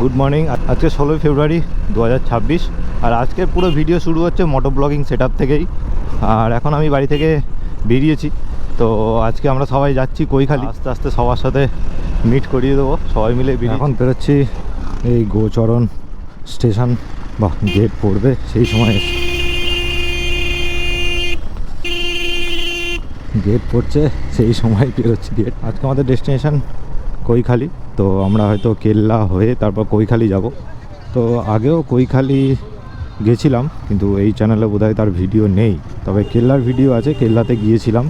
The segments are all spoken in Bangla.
গুড মর্নিং আজকে ষোলোই ফেব্রুয়ারি দু হাজার ছাব্বিশ আর আজকের পুরো ভিডিও শুরু হচ্ছে মোটর ব্লগিং সেট থেকেই। আর এখন আমি বাড়ি থেকে বেরিয়েছি তো আজকে আমরা সবাই যাচ্ছি কৈখালি। আস্তে আস্তে সবার সাথে মিট করিয়ে দেবো সবাই মিলে এখন বেরোচ্ছি এই গোচরণ স্টেশন বা গেট পড়বে সেই সময় গেট পড়ছে সেই সময় বেরোচ্ছি। গেট আজকে আমাদের ডেস্টিনেশান কৈখালি। তো আমরা হয়তো কেল্লা হয়ে তারপর কৈখালি যাব। তো আগেও কৈখালি গেছিলাম, কিন্তু এই চ্যানেলে বোধহয় তার ভিডিও নেই। তবে কেল্লার ভিডিও আছে, কেল্লাতে গিয়েছিলাম।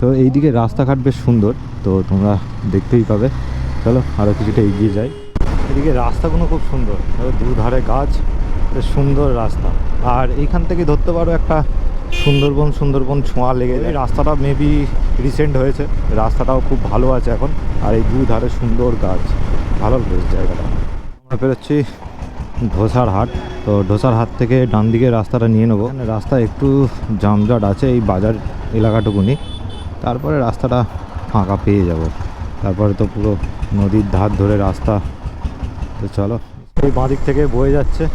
তো এইদিকে রাস্তাঘাট বেশ সুন্দর, তো তোমরা দেখতেই পাবে। চলো আরও কিছুটা এগিয়ে যাই। এদিকে রাস্তাগুলো খুব সুন্দর দুধারে গাছ, বেশ সুন্দর রাস্তা। আর এইখান থেকে ধরতে পারো একটা সুন্দরবন সুন্দরবন ছোঁয়া লেগে যায়। রাস্তাটা মেবি রিসেন্ট হয়েছে। রাস্তাটাও খুব ভালো আছে এখন। আর এই দুধারে সুন্দর গাছ। ভালো বেশ জায়গাটা। আমরা পেরোচ্ছি ধোসার হাট। তো ধোসার হাট থেকে ডান দিকে রাস্তাটা নিয়ে নেব। রাস্তা একটু জামজট আছে এই বাজার এলাকাটুকুনি। তারপরে রাস্তাটা ফাঁকা পেয়ে যাব। তারপরে তো পুরো নদীর ধার ধরে রাস্তা। তো চলো। এই বাঁদিক থেকে বয়ে যাচ্ছে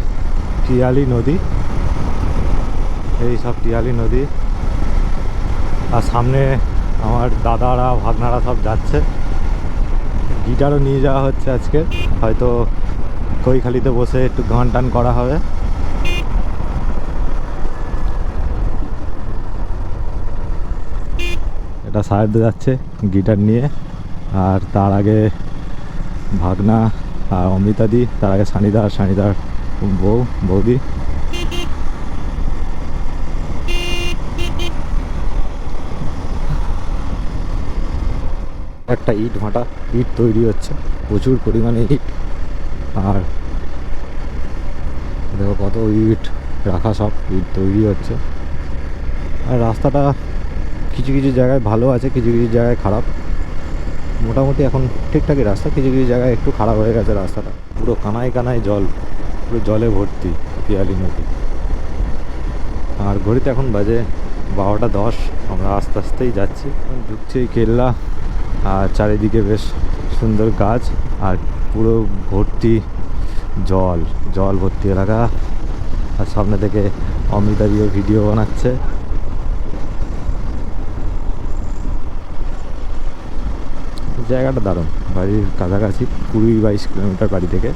টিয়ালি নদী। এই সব টিয়ালি নদী। আর সামনে আমার দাদারা, ভাগনারা সব যাচ্ছে। গিটারও নিয়ে যাওয়া হচ্ছে আজকে। হয়তো কৈখালিতে বসে একটু গান টান করা হবে। এটা সাহেব যাচ্ছে গিটার নিয়ে। আর তার আগে ভাগনা আর অমৃতাদি, তার আগে সানিদা আর সানিদার বউ, বৌদি। একটা ইট ভাটা, ইট তৈরি হচ্ছে, প্রচুর পরিমাণে ইট। আর দেখো কত ইট রাখা সব, ইট তৈরি হচ্ছে। আর রাস্তাটা কিছু কিছু জায়গায় ভালো আছে, কিছু কিছু জায়গায় খারাপ। মোটামুটি এখন ঠিকঠাকই রাস্তা, কিছু কিছু জায়গায় একটু খারাপ হয়ে গেছে রাস্তাটা। পুরো কানায় কানায় জল, পুরো জলে ভর্তি পিয়ালি নদী। আর ঘড়িতে এখন বাজে বারোটা দশ, আমরা আস্তে আস্তেই যাচ্ছি। ঢুকছি এই কেল্লা আর চারিদিকে বেশ সুন্দর গাছ আর পুরো ভর্তি জল জল ভর্তি এলাকা। আর সামনে থেকে অমৃতা দিও ভিডিও বানাচ্ছে। জায়গাটা দারুণ। বাড়ির কাছাকাছি কুড়ি বাইশ কিলোমিটার বাড়ি থেকে।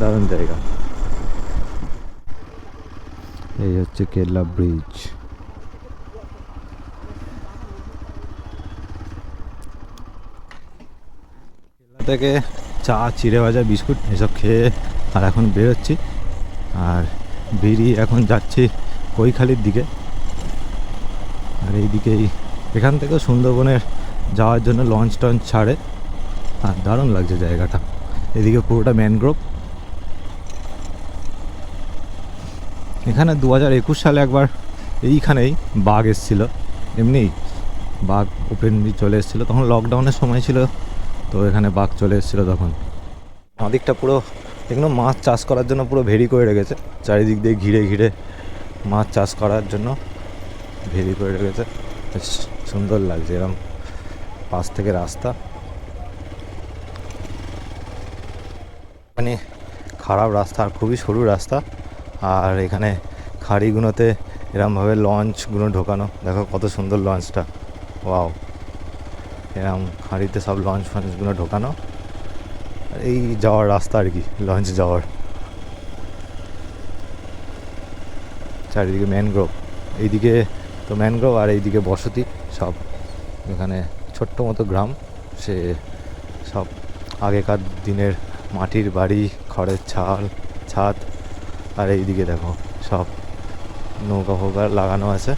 দারুণ জায়গা। এই হচ্ছে কেল্লা ব্রিজ। থেকে চা, চিড়ে ভাজা, বিস্কুট এসব খেয়ে আর এখন বেরোচ্ছি। আর বেরিয়ে এখন যাচ্ছি কৈখালির দিকে। আর এইদিকেই এখান থেকে সুন্দরবনের যাওয়ার জন্য লঞ্চ টঞ্চ ছাড়ে। আর দারুণ লাগছে জায়গাটা। এদিকে পুরোটা ম্যানগ্রোভ। এখানে দু হাজার একুশ সালে একবার এইখানেই বাঘ এসেছিল। এমনি বাঘ ওপেনলি চলে এসেছিল। তখন লকডাউনের সময় ছিল তো এখানে বাঘ চলে এসেছিল তখন। আমাদিকটা পুরো এগুলো মাছ চাষ করার জন্য পুরো ভেরি করে রেখেছে। চারিদিক দিয়ে ঘিরে ঘিরে মাছ চাষ করার জন্য ভেরি করে রেখেছে। বেশ সুন্দর লাগছে এরকম পাশ থেকে রাস্তা। মানে খারাপ রাস্তা, আর খুবই সরু রাস্তা। আর এখানে খাড়িগুলোতে এরমভাবে লঞ্চগুলো ঢোকানো। দেখো কত সুন্দর লঞ্চটা। ওয়াও। এরম হাঁড়িতে সব লঞ্চ ফঞ্চগুলো ঢোকানো। আর এই যাওয়ার রাস্তা আর কি লঞ্চ যাওয়ার। চারিদিকে ম্যানগ্রোভ এইদিকে তো ম্যানগ্রোভ আর এইদিকে বসতি, সব এখানে ছোট্ট মতো গ্রাম। সে সব আগেকার দিনের মাটির বাড়ি, খড়ের ছাল, ছাদ। আর এইদিকে দেখো, সব নৌকা ফৌকা লাগানো আছে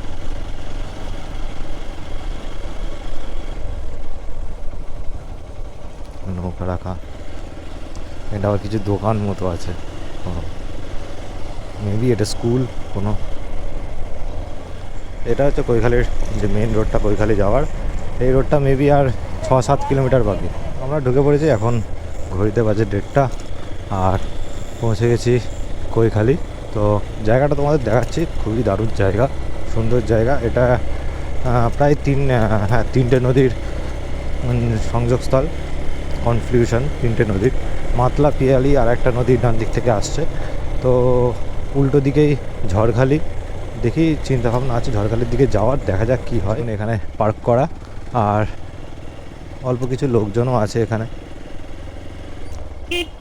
নৌকা রাখা। এটা আবার কিছু দোকান মতো আছে। মেবি এটা স্কুল কোনো। এটা হচ্ছে কৈখালির যে মেন রোডটা কৈখালি যাওয়ার। এই রোডটা মেবি আর ছ সাত কিলোমিটার বাকি। আমরা ঢুকে পড়েছি এখন ঘড়িতে বাজে ডেটটা আর পৌঁছে গেছি কৈখালি। তো জায়গাটা তোমাদের দেখাচ্ছি, খুবই দারুণ জায়গা, সুন্দর জায়গা। এটা প্রায় তিন হ্যাঁ তিনটে নদীর সংযোগস্থল। কনফ্লিউশন তিনটে নদীর মাতলা, পিয়ালি আর একটা নদীর ডান দিক থেকে আসছে। তো উল্টো দিকেই ঝড়খালি। দেখি, চিন্তাভাবনা আছে ঝড়খালির দিকে যাওয়ার, দেখা যাক কি হয়। এখানে পার্ক করা। আর অল্প কিছু লোকজনও আছে এখানে।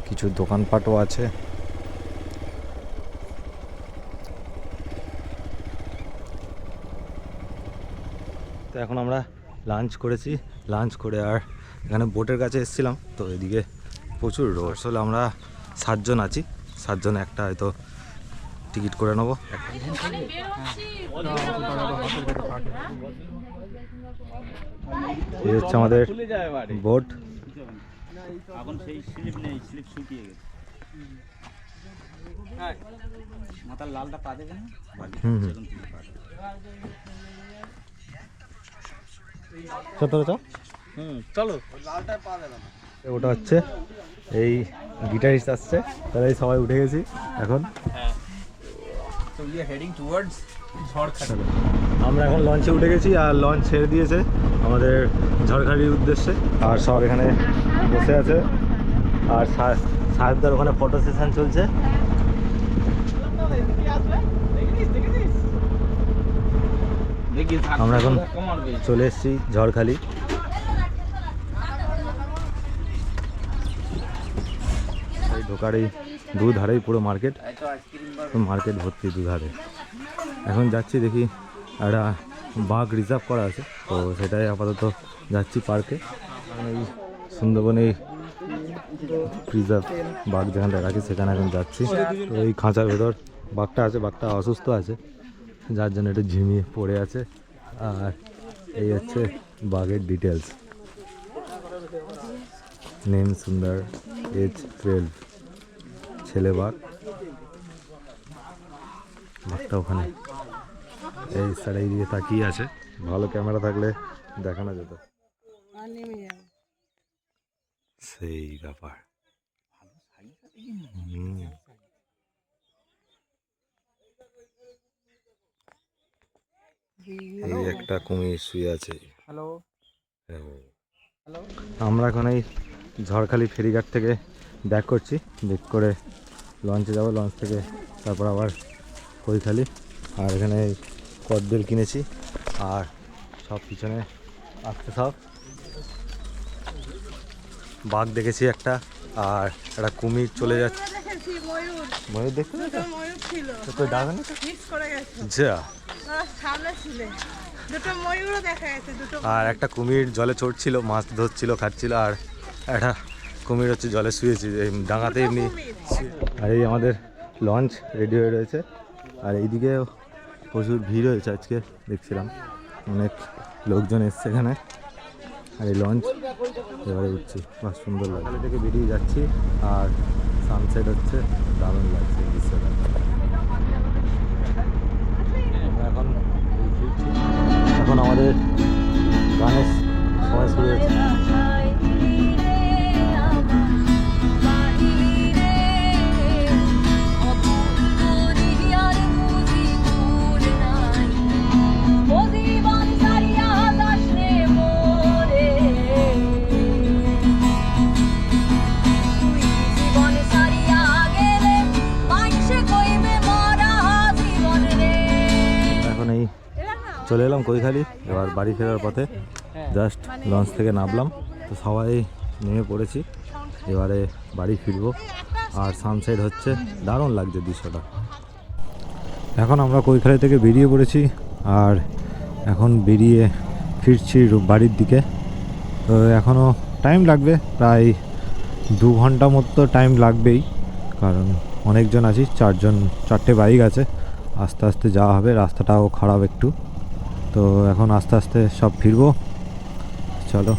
কিছু দোকানপাটও আছে। তো এখন আমরা লাঞ্চ করেছি। লাঞ্চ করে আর এখানে বোটের কাছে এসেছিলাম, তো এদিকে প্রচুর রোড। আসলে আমরা সাতজন আছি, সাতজন একটা হয়তো টিকিট করে নেব। এই হচ্ছে আমাদের বোট। এখন হুম চলো। ওটা হচ্ছে এই গিটারিস্ট আসছে তারাই সবাই উঠে গেছি এখন। towards ঝড়খালি। আমরা এখন লঞ্চে উঠে গেছি আর লঞ্চ ছেড়ে দিয়েছে আমাদের ঝড়খালির উদ্দেশ্যে। আর সব এখানে বসে আছে। আর সাহেবদার ওখানে ফটো সেশন চলছে। আমরা এখন চলে এসেছি ঝড়খালি। ঢোকার এই দুধারেই পুরো মার্কেট। মার্কেট ভর্তি দুধারে। এখন যাচ্ছি দেখি একটা বাঘ রিজার্ভ করা আছে, তো সেটাই আপাতত যাচ্ছি পার্কে। এই সুন্দরবনে রিজার্ভ বাঘ যেখানে রাখি সেখানে এখন যাচ্ছি। তো এই খাঁচার ভেতর বাঘটা আছে, বাঘটা অসুস্থ আছে, যার জন্য একটু ঝিমিয়ে পড়ে আছে। আর এই হচ্ছে বাঘের details name Sundar age twelve ছেলে বাঘ। বাঘটা ওখানে। এই সাইডে দিয়ে তাকিয়ে আছে। ভালো ক্যামেরা থাকলে দেখানো যেত। সেই ব্যাপার। এই একটা কুমির শুয়ে আছে। হ্যাঁ। হ্যালো। আমরা এখন এই ঝড়খালি ফেরিঘাট থেকে ব্যাক করছি। ব্যাক করে লঞ্চে যাব লঞ্চ থেকে তারপর আবার কৈখালি আর এখানে এই কদবেল কিনেছি আর সব পিছনে আসতে সব। বাঘ দেখেছি একটা আর একটা কুমির চলে যাচ্ছে। ময়ূর দেখতে তো? না যা। আর একটা কুমির জলে চড়ছিল মাছ ধরছিল খাচ্ছিল আর একটা কুমির হচ্ছে জলে শুয়েছে, এই ডাঙাতে এমনি আর এই আমাদের লঞ্চ রেডি হয়ে রয়েছে। আর এইদিকে প্রচুর ভিড় হয়েছে আজকে, দেখছিলাম। অনেক লোকজন এসছে এখানে। আর এই লঞ্চ এবারে উঠছি, বাহ, সুন্দর লাগে সকালে থেকে বেরিয়ে যাচ্ছি, আর সানসেট হচ্ছে, দারুণ লাগছে দৃশ্যটা। এখন এখন আমাদের গানের সময় শুরু হয়েছে। চলে এলাম কৈখালি, এবার বাড়ি ফেরার পথে জাস্ট লঞ্চ থেকে নামলাম। তো সবাই নেমে পড়েছি, এবারে বাড়ি ফিরবো। আর সানসেট হচ্ছে, দারুণ লাগছে দৃশ্যটা। এখন আমরা কৈখালি থেকে বেরিয়ে পড়েছি, আর এখন বেরিয়ে ফিরছি বাড়ির দিকে। তো এখনও টাইম লাগবে, প্রায় দু ঘণ্টা মতো টাইম লাগবেই, কারণ অনেকজন আছি, চারজন, চারটে বাইক আছে। আস্তে আস্তে যাওয়া হবে, রাস্তাটাও খারাপ একটু। তো এখন আস্তে আস্তে সব ফিরবো। চলো।